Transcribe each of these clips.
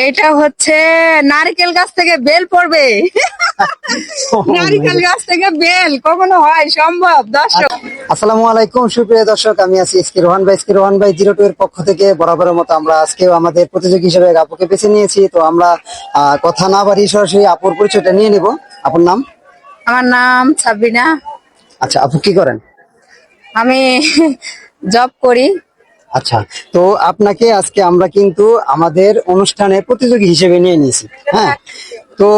এটা হচ্ছে নারকেল গাছ থেকে বেল পড়বে। নারকেল গাছ থেকে বেল কখনো হয় সম্ভব দর্শক। আসসালামু আলাইকুম সুপ্রিয় দর্শক আমি আছি এসকে রোহান ভাই। এসকে রোহান ভাই জিরো টু এর পক্ষ থেকে বরাবরের মতো আমরা আজকেও আমাদের প্রতিযোগী হিসেবে আপুকে বেছে নিয়েছি। তো আমরা কথা না বাড়িয়ে সরাসরি আপুর পরিচয়টা নিয়ে নিব। আপুর নাম? আমার নাম সাবিনা আচ্ছা আপু কি করেন? আমি জব করি। আচ্ছা তো আপনাকে আজকে আমরা কিন্তু আমাদের অনুষ্ঠানে প্রতিযোগী হিসেবে নিয়ে নিয়েছি হ্যাঁ? তো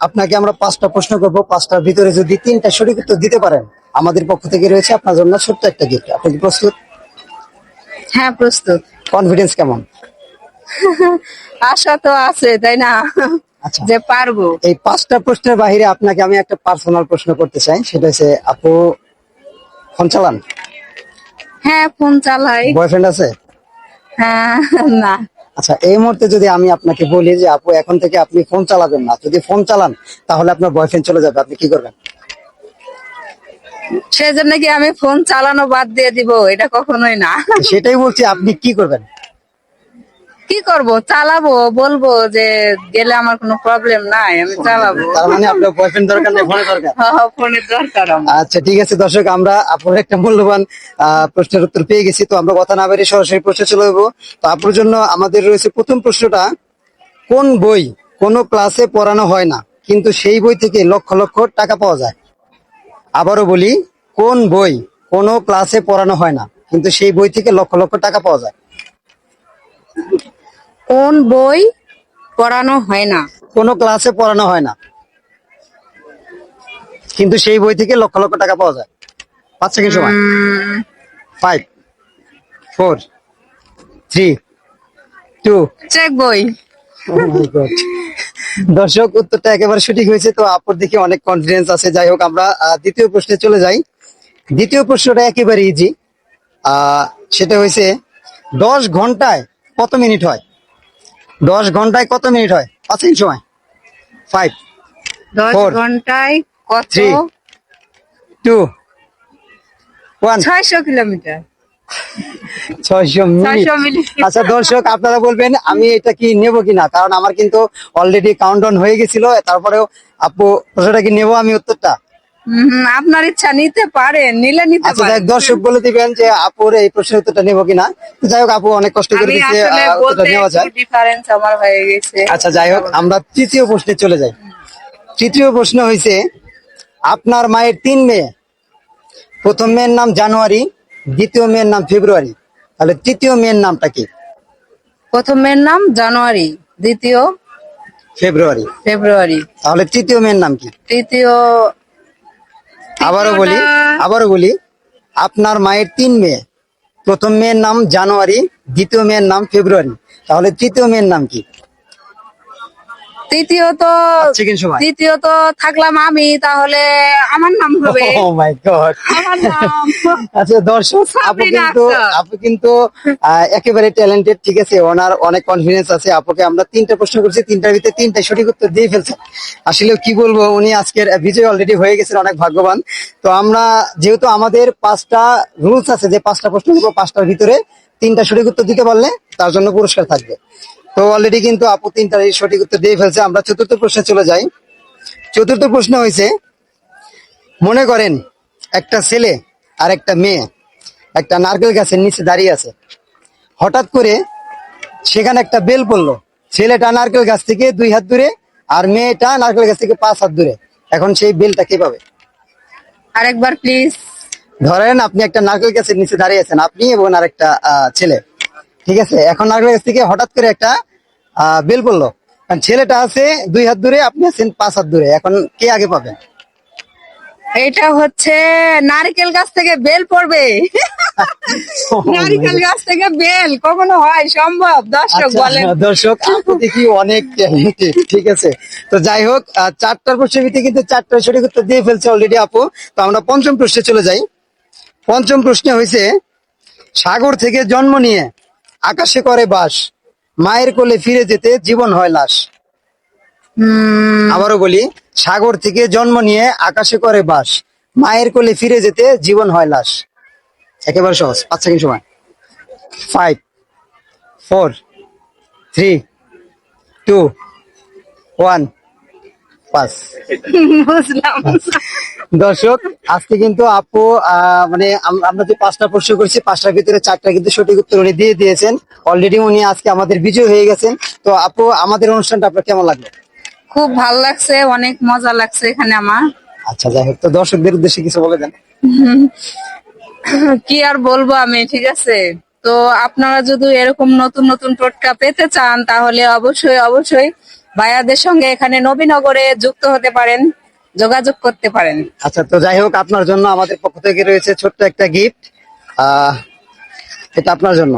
আপনাকে আমরা পাঁচটা প্রশ্ন করব পাঁচটার ভিতরে যদি তিনটা সঠিক উত্তর দিতে পারেন আমাদের পক্ষ থেকে রয়েছে আপনার জন্য ছোট্ট একটা গিফট আপনি কি প্রস্তুত? হ্যাঁ প্রস্তুত। কনফিডেন্স কেমন? আশা তো আছে তাই না? আচ্ছা। যে পারব। এই পাঁচটা প্রশ্নের বাইরে আপনাকে আমি একটা পার্সোনাল প্রশ্ন করতে চাই সেটা হচ্ছে আপু ফোন চালান? হ্যাঁ ফোন চালাই। বয়ফ্রেন্ড আছে? হ্যাঁ না। আচ্ছা এই মুহূর্তে যদি আমি আপনাকে বলি যে আপু এখন থেকে আপনি ফোন চালাবেন না। যদি ফোন চালান তাহলে আপনার বয়ফ্রেন্ড চলে যাবে। আপনি কি করবেন? সেজন্য কি আমি ফোন চালানো বাদ দিয়ে দিব? এটা কখনোই না। সেটাই বলছি আপনি কি করবেন? কি করব? চালাবো বলব যে গেলে আমার কোনো প্রবলেম নাই আমি চালাবো। তার মানে আপনার বয়ফ্রেন্ড দরকার নেই ফোনের দরকার? হ্যাঁ, ফোনের দরকার আচ্ছা ঠিক আছে দর্শক আমরা আপুর একটা মূল্যবান প্রশ্নের উত্তর পেয়ে গেছি। তো আমরা কথা না বেরিয়ে সরাসরি প্রশ্নে চলে যাব। তো আপুর জন্য আমাদের রয়েছে প্রথম প্রশ্নটা কোন বই কোন ক্লাসে পড়ানো হয় না কিন্তু সেই বই থেকে লক্ষ লক্ষ টাকা পাওয়া যায়? আবারও বলি কোন বই কোন ক্লাসে পড়ানো হয় না কিন্তু সেই বই থেকে লক্ষ লক্ষ টাকা পাওয়া যায়? কোন বই পড়ানো হয় না? কোনো ক্লাসে পড়ানো হয় না। কিন্তু সেই বই থেকে লক্ষ লক্ষ টাকা পাওয়া যায়। পাঁচ সেকেন্ড সময়। Five four three two check বই। দর্শক উত্তরটা একেবারে সঠিক হয়েছে তো আপুর দিকে অনেক কনফিডেন্স আছে। যাই হোক আমরা দ্বিতীয় প্রশ্নে চলে যাই। দ্বিতীয় প্রশ্নটা একেবারে ইজি সেটা হয়েছে দশ ঘন্টায় কত মিনিট হয়? দশ ঘন্টায় কত মিনিট হয়? পাঁচ সময়। ফাইভ দশ Four. ঘন্টায় কত? Three. টু ওয়ান ছয়শো কিলোমিটার। ছয়শো মিনিট। ছয়শো মিনিট। আচ্ছা দর্শক আপনারা বলবেন আমি এটা কি নেব কিনা? কারণ আমার কিন্তু অলরেডি কাউন্ট হয়ে গেছিল তারপরেও আপু প্রশ্নটা কি নেব আমি উত্তরটা? আপনার ইচ্ছা নিতে পারেন নিলে নিতে আচ্ছা যাই পারেন দর্শক বলে দিবেন যে আপুর এই প্রশ্নের উত্তরটা নেব কিনা। যাই হোক আপু অনেক কষ্ট করে দিচ্ছে নেওয়া যায়। ডিফারেন্স আমার হয়ে গেছে। আচ্ছা যাই হোক আমরা তৃতীয় প্রশ্নে চলে যাই। তৃতীয় প্রশ্ন হয়েছে আপনার মায়ের তিন মেয়ে প্রথম মেয়ের নাম জানুয়ারি দ্বিতীয় মেয়ের নাম ফেব্রুয়ারি। তাহলে তৃতীয় মেয়ের নামটা কি? প্রথম মেয়ের নাম জানুয়ারি দ্বিতীয় ফেব্রুয়ারি। ফেব্রুয়ারি। তাহলে তৃতীয় মেয়ের নাম কি? তৃতীয় আবারও বলি আবারও বলি আপনার মায়ের তিন মেয়ে। প্রথম মেয়ের নাম জানুয়ারি দ্বিতীয় মেয়ের নাম ফেব্রুয়ারি। তাহলে তৃতীয় মেয়ের নাম কি? তৃতীয়ত সেকেন্ড সময় তৃতীয়ত থাকলাম আমি তাহলে আমার নাম হবে। ও মাই গড আমার নাম। আচ্ছা দর্শক আপু কিন্তু আপু কিন্তু একেবারে ট্যালেন্টেড ঠিক আছে? ওনার অনেক কনফিডেন্স আছে। আপুকে আমরা তিনটা প্রশ্ন করছি তিনটার ভিতরে তিনটা সঠিক উত্তর দিয়ে ফেলছে। আসলে কি বলব উনি আজকের বিজয় অলরেডি হয়ে গেছেন অনেক ভাগ্যবান। তো আমরা যেহেতু আমাদের পাঁচটা রুলস আছে যে পাঁচটা প্রশ্ন পাঁচটার ভিতরে তিনটা সঠিক উত্তর দিতে পারলে তার জন্য পুরস্কার থাকবে। তো অলরেডি কিন্তু আপু তিনটার সঠিক উত্তর দিয়ে ফেলছে আমরা চতুর্থ প্রশ্নে চলে যাই। চতুর্থ প্রশ্ন হয়েছে মনে করেন একটা ছেলে আর একটা মেয়ে একটা নারকেল গাছের নিচে দাঁড়িয়ে আছে। হঠাৎ করে সেখানে একটা বেল পড়ল ছেলেটা নারকেল গাছ থেকে দুই হাত দূরে আর মেয়েটা নারকেল গাছ থেকে পাঁচ হাত দূরে। এখন সেই বেলটা কে পাবে? আরেকবার প্লিজ ধরেন আপনি একটা নারকেল গাছের নিচে দাঁড়িয়ে আছেন আপনি এবং আরেকটা ছেলে। ঠিক আছে? এখন নারকেল গাছ থেকে হঠাৎ করে একটা বেল পড়ল। কারণ ছেলেটা আছে দুই হাত দূরে আপনি আছেন পাঁচ হাত দূরে। এখন কে আগে পাবেন এটা হচ্ছে নারকেল গাছ থেকে বেল পড়বে। নারকেল গাছ থেকে বেল কখনো হয়? সম্ভব। দর্শক আচ্ছা, বলেন। দর্শক দেখি অনেক ঠিক আছে? তো যাই হোক চারটার প্রশ্নের ভিত্তি কিন্তু চারটা সঠিক উত্তর দিয়ে ফেলছে অলরেডি আপু। তো আমরা পঞ্চম প্রশ্নে চলে যাই। পঞ্চম প্রশ্নে হয়েছে সাগর থেকে জন্ম নিয়ে আকাশে করে বাস মায়ের কোলে ফিরে যেতে জীবন হয় লাশ। আবারও বলি সাগর থেকে জন্ম নিয়ে আকাশে করে বাস মায়ের কোলে ফিরে যেতে জীবন হয় লাশ। একেবারে সহজ পাঁচ সেকেন্ড সময়। Five four three two one pass বুঝলাম। দর্শক আজকে কিন্তু আপু মানে আমরা যে পাঁচটা প্রশ্ন করছি পাঁচটার ভিতরে চারটা কিন্তু সঠিক উত্তর উনি দিয়ে দিয়েছেন। অলরেডি উনি আজকে আমাদের বিজয় হয়ে গেছেন। তো আপু আমাদের অনুষ্ঠানটা আপনার কেমন লাগল? খুব ভালো লাগছে অনেক মজা লাগছে এখানে আমার। আচ্ছা যাই হোক তো দর্শকদের উদ্দেশ্যে কিছু বলে দেন। কি আর বলব আমি ঠিক আছে? তো আপনারা যদি এরকম নতুন নতুন টোটকা পেতে চান তাহলে অবশ্যই অবশ্যই ভাইয়াদের সঙ্গে এখানে নবীনগরে যুক্ত হতে পারেন। যোগাযোগ করতে পারেন। আচ্ছা তো যাই হোক আপনার জন্য আমাদের পক্ষ থেকে রয়েছে ছোট্ট একটা গিফট এটা আপনার জন্য।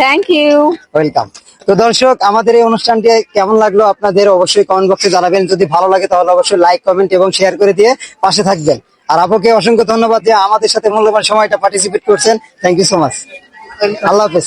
থ্যাংক ইউ ওয়েলকাম তো দর্শক আমাদের এই অনুষ্ঠানটি কেমন লাগল আপনাদের অবশ্যই কমেন্ট বক্সে জানাবেন। যদি ভালো লাগে তাহলে অবশ্যই লাইক কমেন্ট এবং শেয়ার করে দিয়ে পাশে থাকবেন। আর আপুকে অসংখ্য ধন্যবাদ যে আমাদের সাথে মূল্যবান সময়টা পার্টিসিপেট করছেন। থ্যাংক ইউ সো মাচ আল্লাহ হাফেজ।